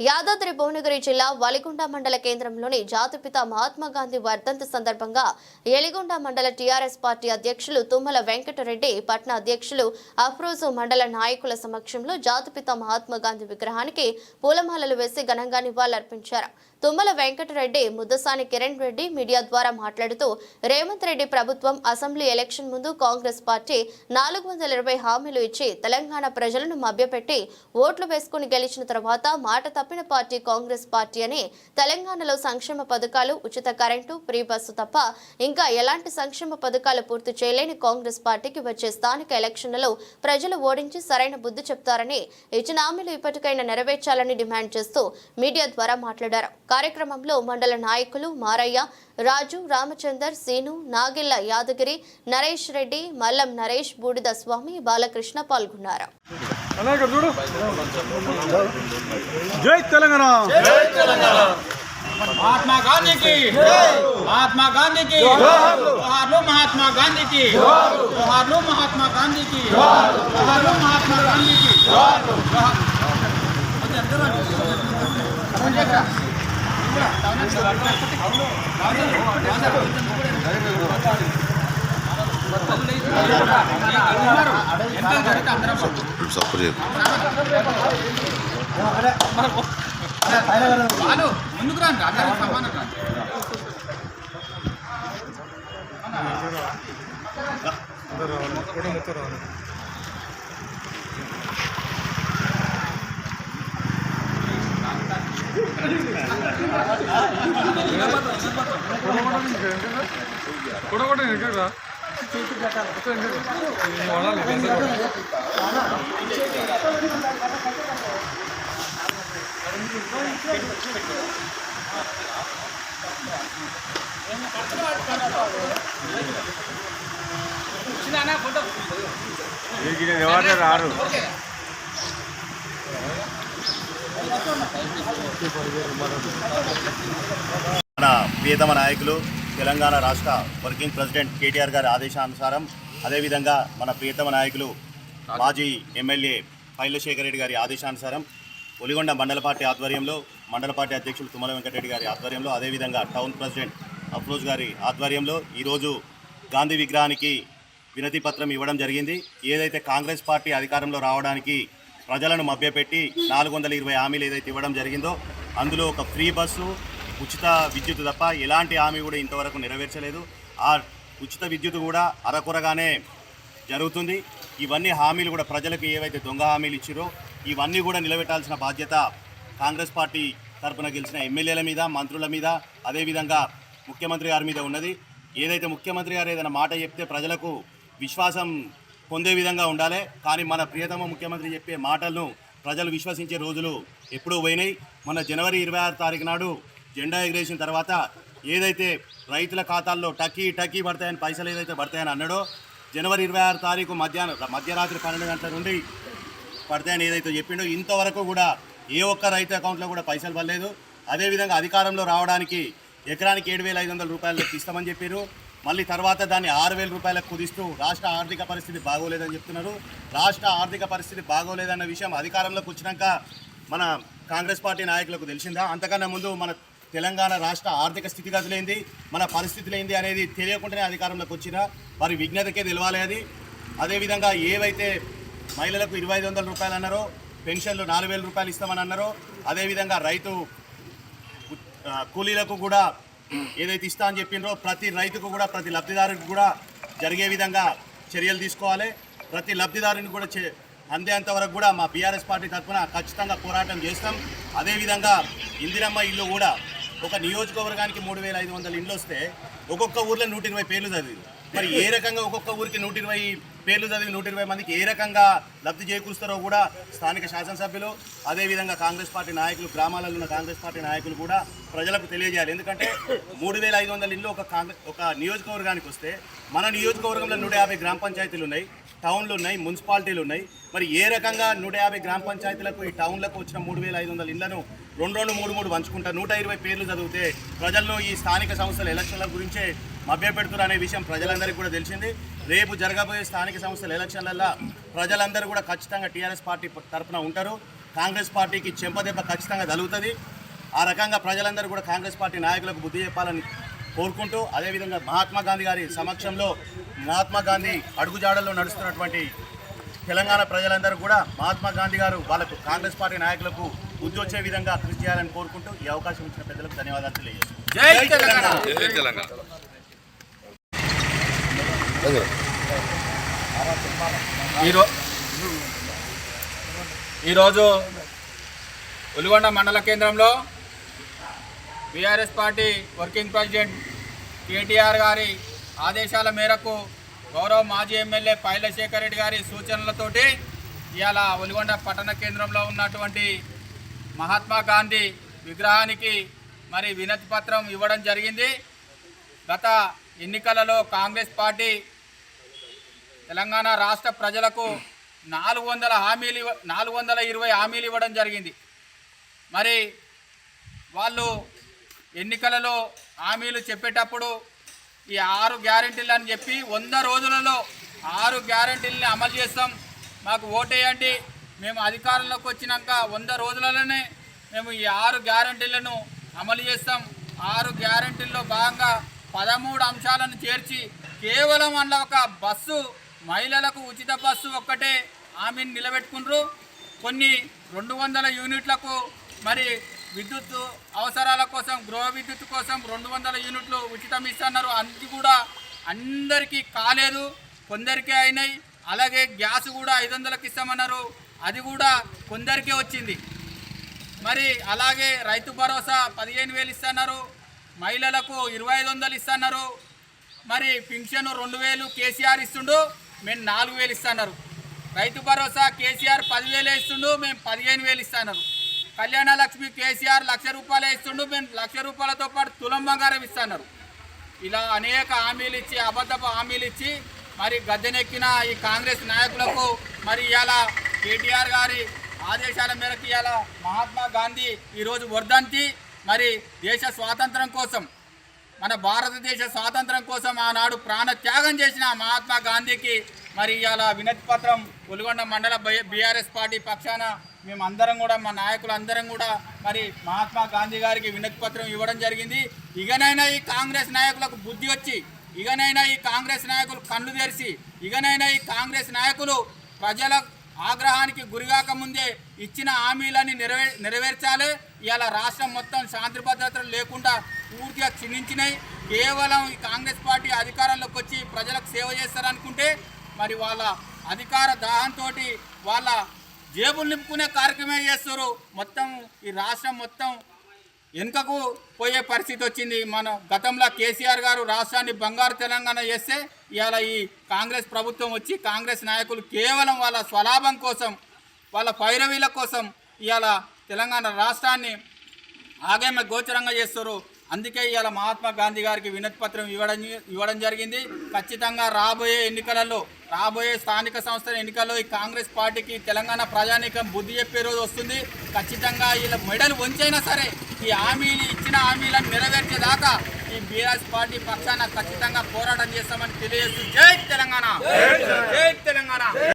యాదాద్రి భువనగిరి జిల్లా వలిగొండ మండల కేంద్రంలోని జాతిపిత మహాత్మా గాంధీ వర్ధంతి సందర్భంగా ఎలిగొండ మండల టీఆర్ఎస్ పార్టీ అధ్యక్షులు తుమ్మల వెంకటరెడ్డి పట్న అధ్యక్షులు అఫ్రోజు మండల నాయకుల సమక్షంలో జాతిపిత మహాత్మా గాంధీ విగ్రహానికి పూలమాలలు వేసి ఘనంగా నివాళులర్పించారు. తుమ్మల వెంకటరెడ్డి ముద్దసాని కిరణ్ రెడ్డి మీడియా ద్వారా మాట్లాడుతూ రేవంత్ రెడ్డి ప్రభుత్వం అసెంబ్లీ ఎలక్షన్ ముందు కాంగ్రెస్ పార్టీ నాలుగు వందల ఇరవై హామీలు ఇచ్చి తెలంగాణ ప్రజలను మభ్యపెట్టి ఓట్లు వేసుకుని గెలిచిన తర్వాత మాట తప్పిన పార్టీ కాంగ్రెస్ పార్టీ అని తెలంగాణలో సంక్షేమ పథకాలు ఉచిత కరెంటు ఫ్రీ బస్సు తప్ప ఇంకా ఎలాంటి సంక్షేమ పథకాలు పూర్తి చేయలేని కాంగ్రెస్ పార్టీకి వచ్చే స్థానిక ఎలక్షన్లలో ప్రజలు ఓడించి సరైన బుద్ధి చెప్తారని ఇచ్చిన హామీలు ఇప్పటికైనా నెరవేర్చాలని డిమాండ్ చేస్తూ మీడియా ద్వారా మాట్లాడారు. కార్యక్రమంలో మండల నాయకులు మారయ్య రాజు రామచందర్ సీను నాగిల్ల యాదగిరి నరేష్ రెడ్డి మల్లం నరేష్ బూడిద స్వామి బాలకృష్ణ పాల్గొన్నారు. Yeah. తెలంగాణ. మహాత్మా సపరేట్ ముందుకు రాండి అందరం సమానం రాండి అందరూ రావాలి కూడా మొత్తం రావాలి కూడా ఎక్కడ ఎవరు రారు? మన ప్రియతమ నాయకులు తెలంగాణ రాష్ట్ర వర్కింగ్ ప్రెసిడెంట్ కేటీఆర్ గారి ఆదేశానుసారం అదేవిధంగా మన ప్రియతమ నాయకులు మాజీ ఎమ్మెల్యే పైలశేఖర్ రెడ్డి గారి ఆదేశానుసారం ఒలిగొండ మండల పార్టీ ఆధ్వర్యంలో మండల పార్టీ అధ్యక్షులు తుమ్మల వెంకటరెడ్డి గారి ఆధ్వర్యంలో అదేవిధంగా టౌన్ ప్రెసిడెంట్ అఫ్రోజ్ గారి ఆధ్వర్యంలో ఈరోజు గాంధీ విగ్రహానికి వినతి పత్రం ఇవ్వడం జరిగింది. ఏదైతే కాంగ్రెస్ పార్టీ అధికారంలో రావడానికి ప్రజలను మభ్యపెట్టి నాలుగు వందల ఇరవై హామీలు ఏదైతే ఇవ్వడం జరిగిందో అందులో ఒక ఫ్రీ బస్సు ఉచిత విద్యుత్ తప్ప ఎలాంటి హామీ కూడా ఇంతవరకు నెరవేర్చలేదు. ఆ ఉచిత విద్యుత్ కూడా అరకొరగానే జరుగుతుంది. ఇవన్నీ హామీలు కూడా ప్రజలకు ఏవైతే దొంగ హామీలు ఇచ్చారో ఇవన్నీ కూడా నిలబెట్టాల్సిన బాధ్యత కాంగ్రెస్ పార్టీ తరపున గెలిచిన ఎమ్మెల్యేల మీద మంత్రుల మీద అదేవిధంగా ముఖ్యమంత్రి గారి మీద ఉన్నది. ఏదైతే ముఖ్యమంత్రి గారు ఏదైనా మాట చెప్తే ప్రజలకు విశ్వాసం పొందే విధంగా ఉండాలి. కానీ మన ప్రియతమ ముఖ్యమంత్రి చెప్పే మాటలను ప్రజలు విశ్వసించే రోజులు ఎప్పుడూ పోయినాయి. మన జనవరి ఇరవై ఆరు తారీఖు నాడు జెండా ఎగిరేసిన తర్వాత ఏదైతే రైతుల ఖాతాల్లో టకీ టకీ పడతాయని పైసలు ఏదైతే పడతాయని అన్నాడో జనవరి ఇరవై ఆరు తారీఖు మధ్యాహ్నం మధ్యరాత్రి పన్నెండు గంటల నుండి పడతాయని ఏదైతే చెప్పిండో ఇంతవరకు కూడా ఏ ఒక్క రైతు అకౌంట్లో కూడా పైసలు పడలేదు. అదేవిధంగా అధికారంలో రావడానికి ఎకరానికి ఏడు వేల ఐదు వందల రూపాయలు ఇస్తామని చెప్పారు మళ్ళీ తర్వాత దాన్ని ఆరు వేల రూపాయలకు కుదిస్తూ రాష్ట్ర ఆర్థిక పరిస్థితి బాగోలేదని చెప్తున్నారు. రాష్ట్ర ఆర్థిక పరిస్థితి బాగోలేదన్న విషయం అధికారంలోకి వచ్చినాక మన కాంగ్రెస్ పార్టీ నాయకులకు తెలిసిందా? అంతకన్నా ముందు మన తెలంగాణ రాష్ట్ర ఆర్థిక స్థితిగతులేంది మన పరిస్థితులేంది అనేది తెలియకుండానే అధికారంలోకి వచ్చినా వారి విజ్ఞతకే తెలవాలి అది. అదేవిధంగా ఏవైతే మహిళలకు ఇరవై ఐదు వందల రూపాయలు అన్నారో పెన్షన్లు నాలుగు వేల రూపాయలు ఇస్తామని అన్నారో అదేవిధంగా రైతు కూలీలకు కూడా ఏదైతే ఇస్తా అని చెప్పిండ్రో ప్రతి రైతుకు కూడా ప్రతి లబ్ధిదారునికి కూడా జరిగే విధంగా చర్యలు తీసుకోవాలి. ప్రతి లబ్ధిదారుని కూడా చే అందేంత వరకు కూడా మా బీఆర్ఎస్ పార్టీ తరఫున ఖచ్చితంగా పోరాటం చేస్తాం. అదేవిధంగా ఇందిరమ్మ ఇల్లు కూడా ఒక నియోజకవర్గానికి మూడు వేల ఐదు వందల ఇండ్లు వస్తే ఒక్కొక్క ఊర్లో నూట ఇరవై పేర్లు చదివింది. మరి ఏ రకంగా ఒక్కొక్క ఊరికి నూట ఇరవై పేర్లు చదివి నూట ఇరవై మందికి ఏ రకంగా లబ్ధి చేకూరుస్తారో కూడా స్థానిక శాసనసభ్యులు అదేవిధంగా కాంగ్రెస్ పార్టీ నాయకులు గ్రామాలలో ఉన్న కాంగ్రెస్ పార్టీ నాయకులు కూడా ప్రజలకు తెలియజేయాలి. ఎందుకంటే మూడు వేల ఐదు వందల ఇల్లు ఒక కాంగ్రెస్ ఒక నియోజకవర్గానికి వస్తే మన నియోజకవర్గంలో నూట యాభై గ్రామ పంచాయతీలు ఉన్నాయి. టౌన్లు ఉన్నాయి మున్సిపాలిటీలు ఉన్నాయి. మరి ఏ రకంగా నూట యాభై గ్రామ పంచాయతీలకు ఈ టౌన్లకు వచ్చిన మూడు వేల ఐదు వందల ఇళ్ళను రెండు రెండు మూడు మూడు పంచుకుంటా నూట ఇరవై పేర్లు చదివితే ప్రజల్లో ఈ స్థానిక సంస్థల ఎలక్షన్ల గురించే మభ్యపెడుతున్నారు అనే విషయం ప్రజలందరికీ కూడా తెలిసింది. రేపు జరగబోయే స్థానిక సంస్థల ఎలక్షన్లలో ప్రజలందరూ కూడా ఖచ్చితంగా టీఆర్ఎస్ పార్టీ తరఫున ఉంటారు. కాంగ్రెస్ పార్టీకి చెంపదెబ్బ ఖచ్చితంగా తగులుతుంది. ఆ రకంగా ప్రజలందరూ కూడా కాంగ్రెస్ పార్టీ నాయకులకు బుద్ధి చెప్పాలని కోరుకుంటూ అదేవిధంగా మహాత్మా గాంధీ గారి సమక్షంలో మహాత్మా గాంధీ అడుగుజాడల్లో నడుస్తున్నటువంటి తెలంగాణ ప్రజలందరూ కూడా మహాత్మా గాంధీ గారు వాళ్ళకు కాంగ్రెస్ పార్టీ నాయకులకు బుద్ధి వచ్చే విధంగా కృషి చేయాలని కోరుకుంటూ ఈ అవకాశం ఇచ్చిన పెద్దలకు ధన్యవాదాలు తెలియజేస్తున్నాను. జై తెలంగాణ. జై తెలంగాణ. ఈరో ఈరోజు ఉలిగొండ మండల కేంద్రంలో BRS party working president KTR గారి ఆదేశాల మేరకు గౌరవ మాజీ ఎమ్మెల్యే పైలశేఖర్ రెడ్డి గారి సూచనలతోటి ఇవాళ ఒలిగొండ పట్టణ కేంద్రంలో ఉన్నటువంటి మహాత్మా గాంధీ విగ్రహానికి మరి వినతి పత్రం ఇవ్వడం జరిగింది. గత ఎన్నికలలో కాంగ్రెస్ పార్టీ తెలంగాణ రాష్ట్ర ప్రజలకు నాలుగు వందల హామీలు నాలుగు వందల ఇరవై హామీలు ఇవ్వడం జరిగింది. మరి వాళ్ళు ఎన్నికలలో హామీలు చెప్పేటప్పుడు ఈ ఆరు గ్యారెంటీలు అని చెప్పి వంద రోజులలో ఆరు గ్యారంటీలని అమలు చేస్తాం. మాకు ఓటేయండి. మేము అధికారంలోకి వచ్చినాక వంద రోజులలోనే మేము ఈ ఆరు గ్యారెంటీలను అమలు చేస్తాం. ఆరు గ్యారెంటీల్లో భాగంగా పదమూడు అంశాలను చేర్చి కేవలం అందులో ఒక బస్సు మహిళలకు ఉచిత బస్సు ఒక్కటే హామీని నిలబెట్టుకుండ్రు. కొన్ని రెండు వందల యూనిట్లకు మరి విద్యుత్ అవసరాల కోసం గృహ విద్యుత్ కోసం రెండు వందల యూనిట్లు ఉచితం ఇస్తున్నారు. అది కూడా అందరికీ కాలేదు కొందరికే అయినాయి. అలాగే గ్యాస్ కూడా ఐదు వందలకు ఇస్తామన్నారు. అది కూడా కొందరికే వచ్చింది. మరి అలాగే రైతు భరోసా పదిహేను వేలు ఇస్తున్నారు. మహిళలకు ఇరవై ఐదు వందలు ఇస్తున్నారు. మరి పింఛన్ రెండు వేలు కేసీఆర్ ఇస్తుండు మేము నాలుగు వేలు ఇస్తున్నారు. రైతు భరోసా కేసీఆర్ పదివేలు ఇస్తుండు మేము పదిహేను వేలు ఇస్తున్నారు. కళ్యాణ లక్ష్మి కేసీఆర్ లక్ష రూపాయలే ఇస్తుండు మేము లక్ష రూపాయలతో పాటు తులం బంగారం ఇస్తున్నారు. ఇలా అనేక హామీలు ఇచ్చి అబద్ధపు హామీలు ఇచ్చి మరి గద్దెనెక్కిన ఈ కాంగ్రెస్ నాయకులకు మరి ఇవాళ కేటీఆర్ గారి ఆదేశాల మేరకు ఇవాళ మహాత్మా గాంధీ ఈరోజు వర్ధంతి. మరి దేశ స్వాతంత్రం కోసం మన భారతదేశ స్వాతంత్రం కోసం ఆనాడు ప్రాణ త్యాగం చేసిన మహాత్మా గాంధీకి మరి ఇవాళ వినతి పత్రం ఒలిగొండ మండల బీఆర్ఎస్ పార్టీ పక్షాన మేము అందరం కూడా మా నాయకులు అందరం కూడా మరి మహాత్మా గాంధీ గారికి వినతి పత్రం ఇవ్వడం జరిగింది. ఇకనైనా ఈ కాంగ్రెస్ నాయకులకు బుద్ధి వచ్చి ఇకనైనా ఈ కాంగ్రెస్ నాయకులు కళ్ళు తెరిచి ఇకనైనా ఈ కాంగ్రెస్ నాయకులు ప్రజల ఆగ్రహానికి గురిగాక ముందే ఇచ్చిన హామీలని నెరవే నెరవేర్చాలి. ఇవాళ రాష్ట్రం మొత్తం శాంతి భద్రతలు లేకుండా పూర్తిగా క్షీణించినాయి. కేవలం ఈ కాంగ్రెస్ పార్టీ అధికారంలోకి వచ్చి ప్రజలకు సేవ చేస్తారనుకుంటే మరి వాళ్ళ అధికార దాహంతో వాళ్ళ జేబులు నింపుకునే కార్యక్రమే చేస్తారు? మొత్తం ఈ రాష్ట్రం మొత్తం వెనుకకు పోయే పరిస్థితి వచ్చింది. మన గతంలో కేసీఆర్ గారు రాష్ట్రాన్ని బంగారు తెలంగాణ చేస్తే ఇవాళ ఈ కాంగ్రెస్ ప్రభుత్వం వచ్చి కాంగ్రెస్ నాయకులు కేవలం వాళ్ళ స్వలాభం కోసం వాళ్ళ పైరవీల కోసం ఇవాళ తెలంగాణ రాష్ట్రాన్ని ఆగేమ గోచరంగా చేస్తారు. అందుకే ఇవాళ మహాత్మా గాంధీ గారికి వినతి పత్రం ఇవ్వడం ఇవ్వడం జరిగింది. ఖచ్చితంగా రాబోయే ఎన్నికలలో రాబోయే స్థానిక సంస్థల ఎన్నికల్లో ఈ కాంగ్రెస్ పార్టీకి తెలంగాణ ప్రజానీకం బుద్ధి చెప్పే రోజు వస్తుంది. ఖచ్చితంగా వీళ్ళ మెడలు వంచైనా సరే ఈ హామీలు ఇచ్చిన హామీలను నెరవేర్చేదాకా ఈ బీఆర్ఎస్ పార్టీ పక్షాన ఖచ్చితంగా పోరాటం చేస్తామని తెలియజేస్తూ జై తెలంగాణ! జై తెలంగాణ!